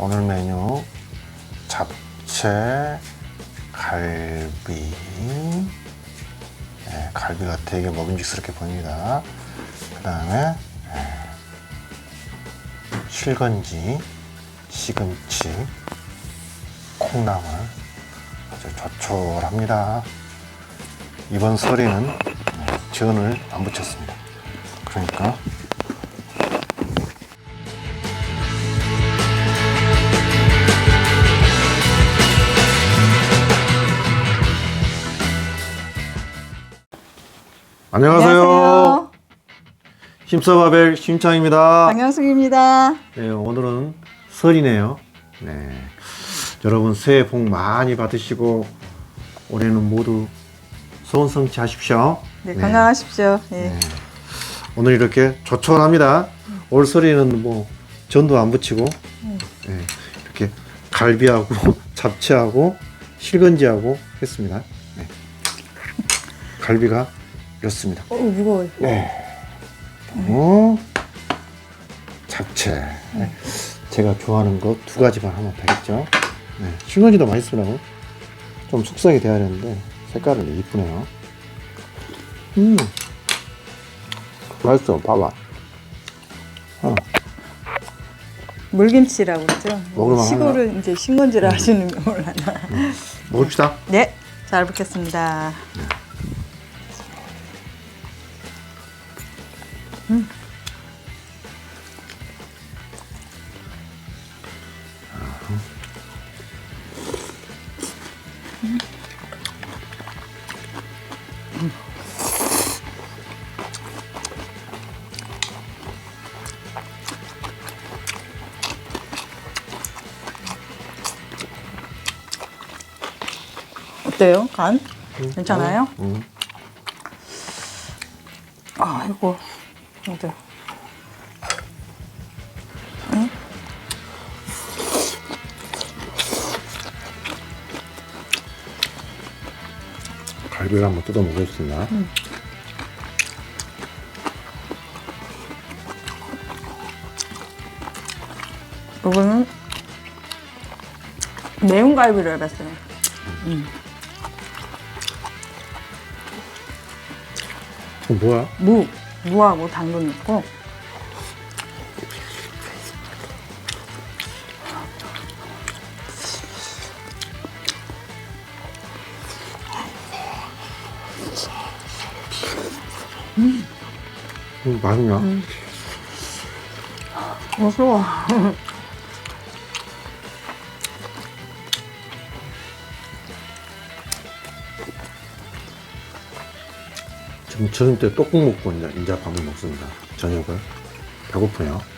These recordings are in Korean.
오늘 메뉴 잡채 갈비 네, 갈비가 되게 먹음직스럽게 보입니다. 그 다음에 실건지, 시금치, 콩나물 아주 조촐합니다. 이번 설에는 네, 전을 안 붙였습니다. 그러니까 안녕하세요. 심사바벨 심창입니다. 강영숙입니다. 네, 오늘은 설이네요. 네. 여러분 새해 복 많이 받으시고 올해는 모두 소원 성취하십시오. 네, 건강하십시오. 예. 네. 오늘 이렇게 조촐합니다. 올 설에는 뭐 전도 안 붙이고 네, 이렇게 갈비하고 잡채하고 실건지하고 했습니다. 네. 갈비가 이렇습니다. 어, 무거워요. 네. 어, 잡채. 네. 제가 좋아하는 거 두 가지만 하면 되겠죠. 네. 신건지도 맛있으라고. 좀 숙성이 돼야 되는데 색깔은 이쁘네요. 음, 맛있어. 봐봐. 어, 물김치라고 그러죠. 먹을만 시골은 이제 신건지라 하시는 거 몰라나. 먹읍시다. 네, 잘 먹겠습니다. 어때요? 간? 괜찮아요? 음. 아이고, 이제 갈비를 한번 뜯어 먹겠습니다. 이거는 매운 갈비를 해봤어요. 어, 뭐야? 무, 무하고 당근 있고 맛있냐? 무서워. 지금 저녁 때 떡국 먹고 이제, 이제 밥을 먹습니다. 저녁을. 배고프네요.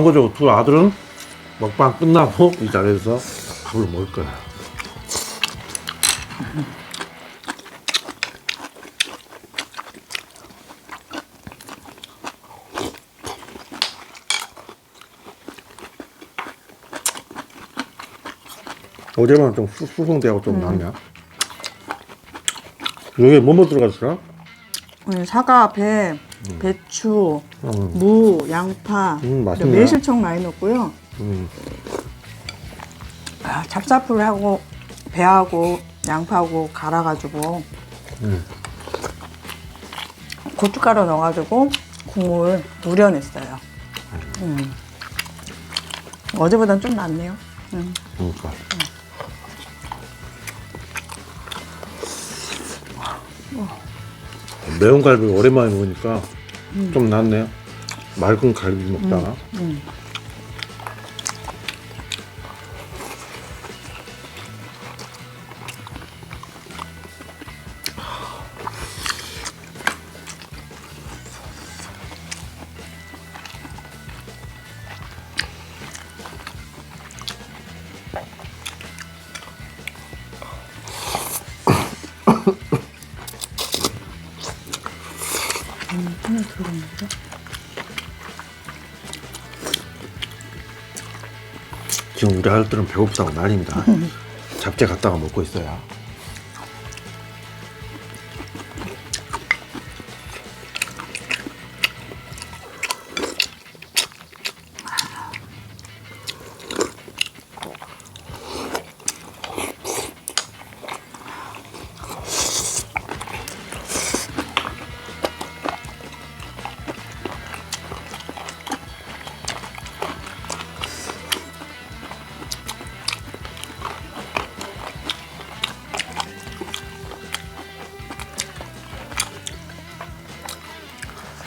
참고적으로 두 아들은 먹방 끝나고 이 자리에서 밥을 먹을 거야. 어제만 좀 수- 수성대하고 좀 낫냐? 여기 뭐뭐 들어갔어? 오늘 사과, 배, 배추, 음. 무, 양파, 음, 맛있네. 매실청 많이 넣고요. 음, 아, 찹쌀풀하고 배하고 양파하고 갈아가지고 음. 고춧가루 넣어가지고 국물 우려냈어요. 음. 어제보단 좀 낫네요. 음. 그러니까. 매운 갈비 오랜만에 먹으니까 좀 낫네요. 맑은 갈비 먹다가. 하 나 들어갔는데? 지금 우리 아들들은 배고프다고 난립니다. 잡채 갖다가 먹고 있어요.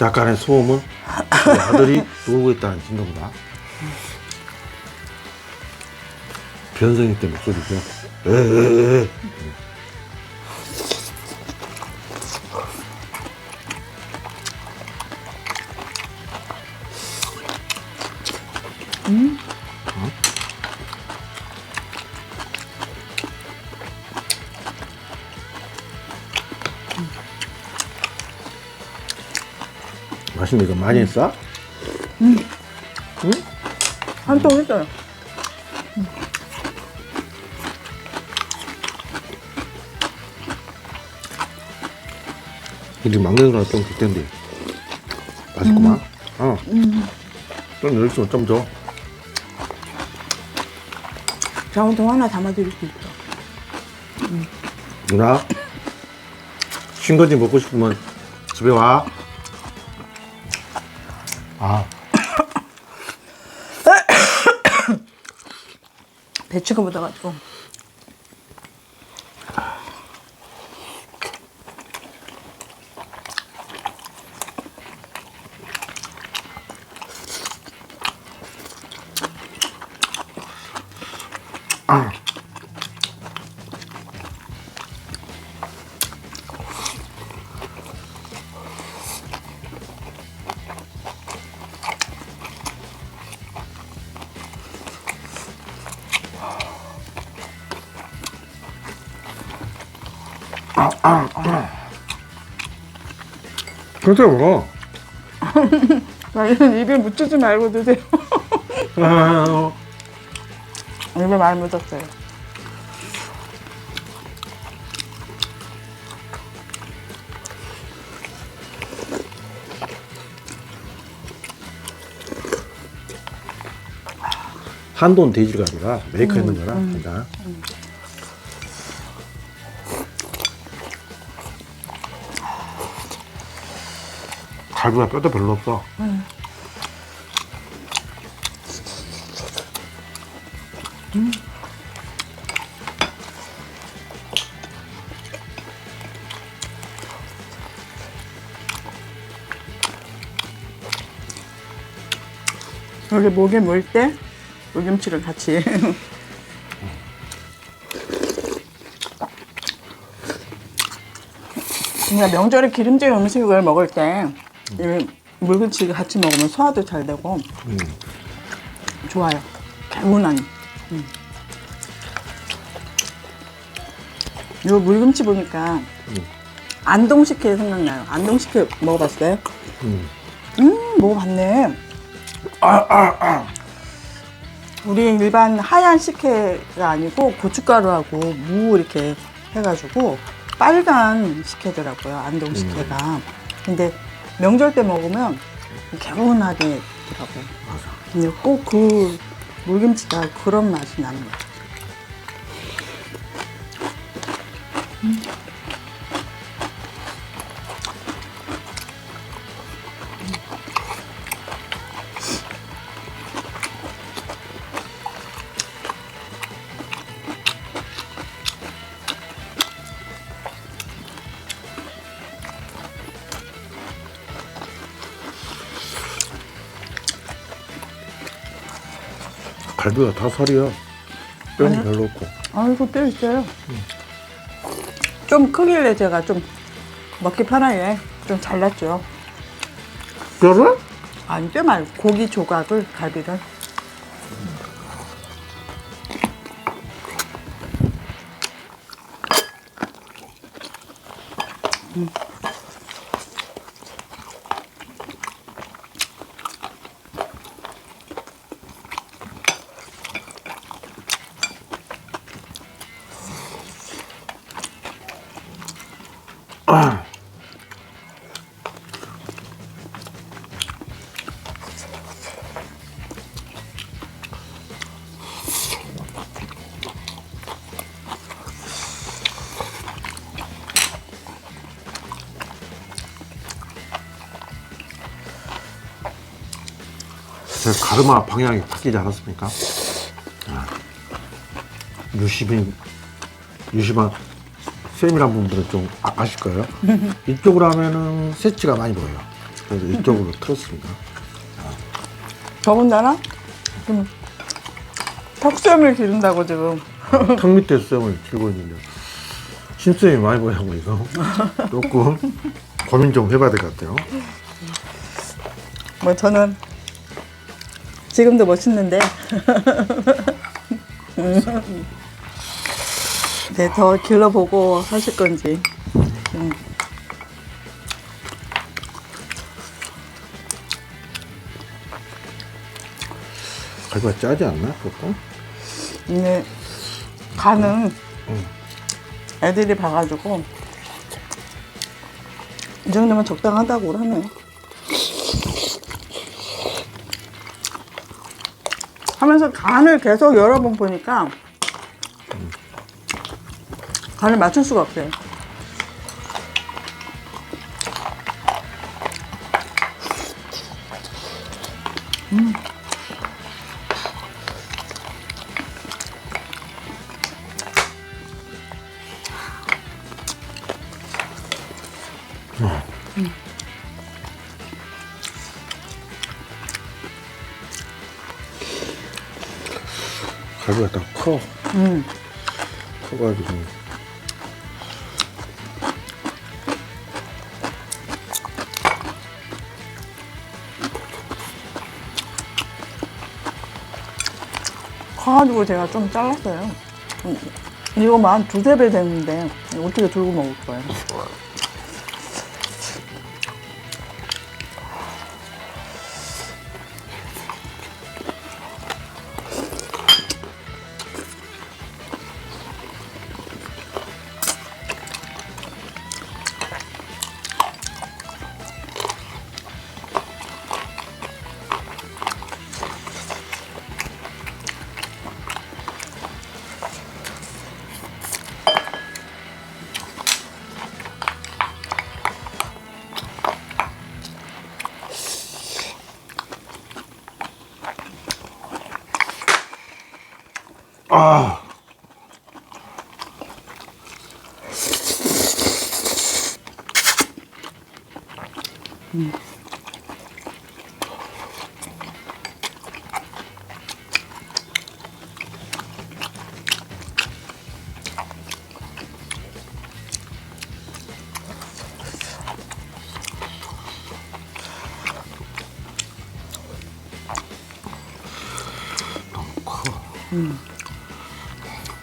약간의 소음은 우리 아들이 놀고 있다는 증거입니다. 변성이 때 목소리죠. 에에에. 맛있네 이거 많이 했어? 한통 했어요. 이리 막내들은 좀줄 텐데 맛있구만. 어. 좀 열심히 좀 줘. 장훈통 하나 담아드릴 수 있어. 누나 신거지 먹고 싶으면 집에 와. 배추가 묻어가지고. 그렇게 먹어. 나 이런 입에 묻히지 말고 드세요. 아, 입에 많이 묻었어요. 한돈 돼지가 아니라 메이커 있는 거라 한다. 갈비가 뼈도 별로 없어. 여기 목에 물 때 물김치를 같이. 그러니까 명절에 기름진 음식을 먹을 때 이 물김치 같이 먹으면 소화도 잘 되고 좋아요. 개운한. 음. 요 물김치 보니까 안동식혜 생각나요. 안동식혜 먹어봤어요? 음. 음, 먹어봤네. 우리 일반 하얀 식혜가 아니고 고춧가루하고 무 이렇게 해가지고 빨간 식혜더라고요. 안동 식혜가. 근데 명절 때 먹으면 개운하게 더라고요. 근데 꼭 그 물김치가 그런 맛이 나는 거예요. 갈비가 다 살이야. 뼈는 별로 없고. 아이고, 뼈 있어요. 좀 크길래 제가 좀 먹기 편하게 좀 잘랐죠. 뼈를? 아니, 뼈 말고 고기 조각을, 갈비를. 제 가르마 방향이 바뀌지 않았습니까? 아, 유시민, 유시만 쌤이란 분들은 좀 아, 아실 거예요. 이쪽으로 하면은 새치가 많이 보여요. 그래서 이쪽으로 틀었습니다. 더군다나 지금 턱수염을 기른다고 지금 턱 밑에 쌤을 들고 있는데 신쌤이 많이 보이고 이거 조금 고민 좀 해봐야 될 것 같아요. 뭐 저는 지금도 멋있는데 네, 더 길러보고 하실 건지 음. 갈비가 짜지 않나? 그것도? 근데 간은 애들이 봐가지고 이 정도면 적당하다고 하네요. 하면서 간을 계속 여러 번 보니까 간을 맞출 수가 없어요. 갈비가 딱 커. 음. 커가지고. 커가지고 제가 좀 잘랐어요. 음, 이거만 한 두세 배 됐는데 어떻게 들고 먹을 거예요?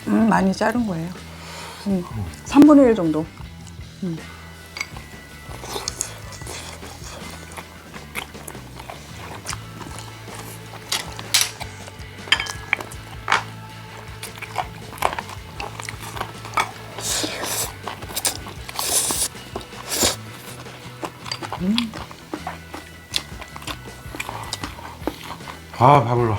음, 많이 자른 거예요. 음, 3분의 1 정도. 아, 배불러.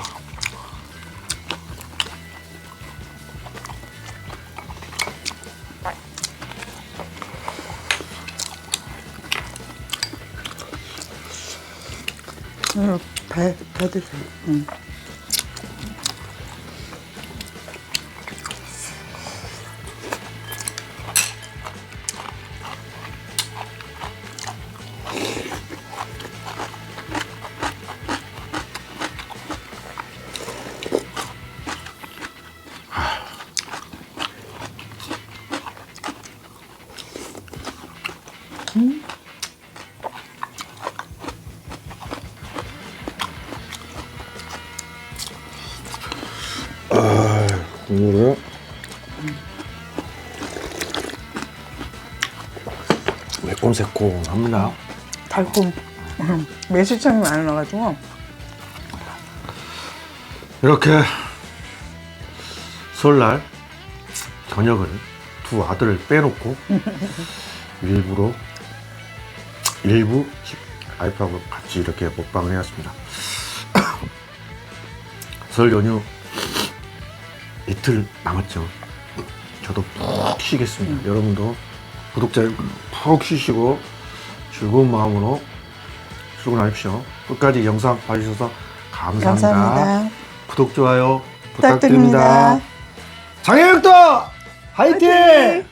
음, 배, 배 드세요. 음. 아, 국물을. 매콤새콤합니다. 달콤. 음, 매실청이 많이 나가지고. 이렇게 설날 저녁을 두 아들을 빼놓고 일부러 일부 아이프하고 같이 이렇게 먹방을 해왔습니다. 설 연휴 이틀 남았죠. 저도 푹 쉬겠습니다. 여러분도 구독자 푹 쉬시고 즐거운 마음으로 출근하십시오. 끝까지 영상 봐주셔서 감사합니다. 감사합니다. 구독, 좋아요 부탁드립니다. 부탁드립니다. 장혜혁도 화이팅! 화이팅!